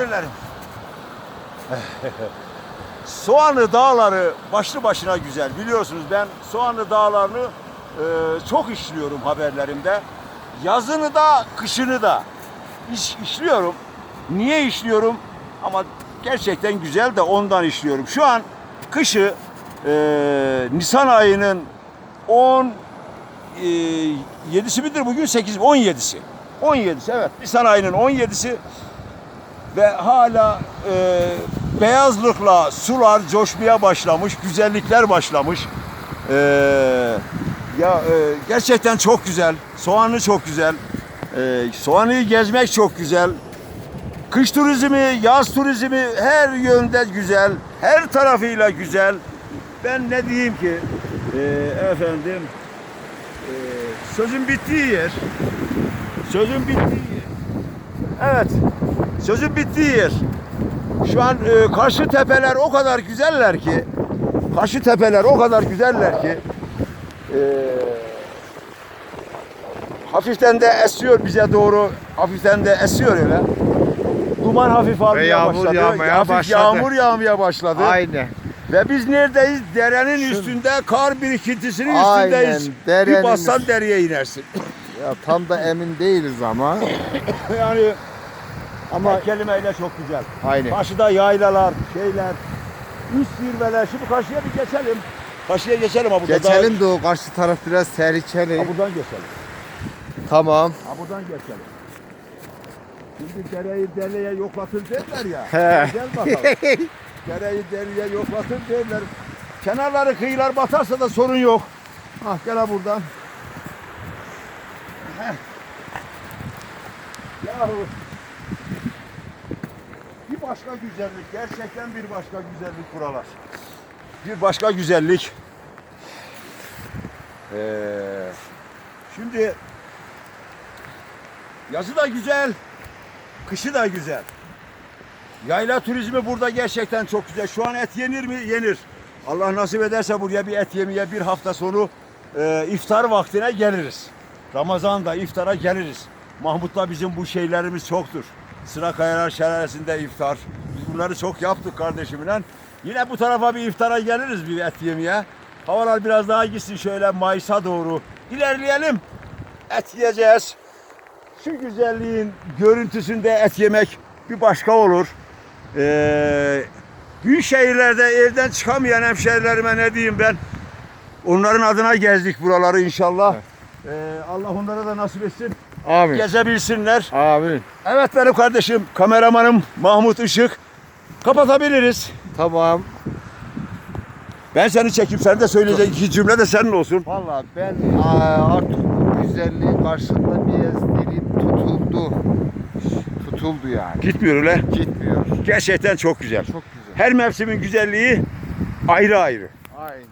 müşterilerim. Soğanlı Dağları başlı başına güzel. Biliyorsunuz ben Soğanlı Dağları'nı e, çok işliyorum haberlerimde. Yazını da kışını da iş, işliyorum. Niye işliyorum? Ama gerçekten güzel de ondan işliyorum. Şu an kışı e, Nisan ayının 10 e, 7'si midir bugün 8 17'si. 17'si evet. Nisan ayının 17'si ve hala e, beyazlıkla sular coşmaya başlamış, güzellikler başlamış. E, ya e, gerçekten çok güzel. Soğanlı çok güzel. E, Soğanlı'yı gezmek çok güzel. Kış turizmi, yaz turizmi her yönde güzel. Her tarafıyla güzel. Ben ne diyeyim ki e, efendim e, sözün bittiği yer sözün bittiği yer evet sözün bittiği yer şu an e, karşı tepeler o kadar güzeller ki karşı tepeler o kadar güzeller ki e, hafiften de esiyor bize doğru hafiften de esiyor öyle duman hafif almaya yağmur başladı yağmaya hafif başladı. yağmur yağmaya başladı Aynen. ve biz neredeyiz? Derenin Şu- üstünde, kar birikintisinin Aynen, üstündeyiz. derenin bir bassan dereye inersin. Ya tam da emin değiliz ama. yani Ama ama kelimeyle çok güzel. aynen. Karşıda yaylalar, şeyler, üst zirveler. Şimdi karşıya bir geçelim. Karşıya geçelim ha burada. Geçelim de o karşı taraf biraz tehlikeli. Daha... Ha buradan geçelim. Tamam. Ha buradan geçelim. Şimdi dereyi dereye yoklatır derler ya. He. Gel bakalım. dereyi dereye yoklatır derler. Kenarları kıyılar batarsa da sorun yok. Ah gel ha buradan. Heh. Yahu. Başka güzellik. Gerçekten bir başka güzellik buralar. Bir başka güzellik. Ee, şimdi yazı da güzel, kışı da güzel. Yayla turizmi burada gerçekten çok güzel. Şu an et yenir mi? Yenir. Allah nasip ederse buraya bir et yemeye bir hafta sonu e, iftar vaktine geliriz. Ramazan'da iftara geliriz. Mahmut'la bizim bu şeylerimiz çoktur. Sıra Kayalar Şelalesi'nde iftar. Biz bunları çok yaptık kardeşimle. Yine bu tarafa bir iftara geliriz bir et yemeye. Havalar biraz daha gitsin şöyle Mayıs'a doğru. ilerleyelim. Et yiyeceğiz. Şu güzelliğin görüntüsünde et yemek bir başka olur. Ee, büyük şehirlerde evden çıkamayan hemşehrilerime ne diyeyim ben? Onların adına gezdik buraları inşallah. Ee, Allah onlara da nasip etsin. Amin. Gezebilsinler. Amin. Evet benim kardeşim, kameramanım Mahmut Işık. Kapatabiliriz. Tamam. Ben seni çekeyim, sen de söyleyecek iki cümle de senin olsun. Valla ben aa, artık bu güzelliğin karşısında biraz dilim tutuldu. Tutuldu yani. Gitmiyor öyle. Gitmiyor. Gerçekten çok güzel. Çok güzel. Her mevsimin güzelliği ayrı ayrı. Aynen.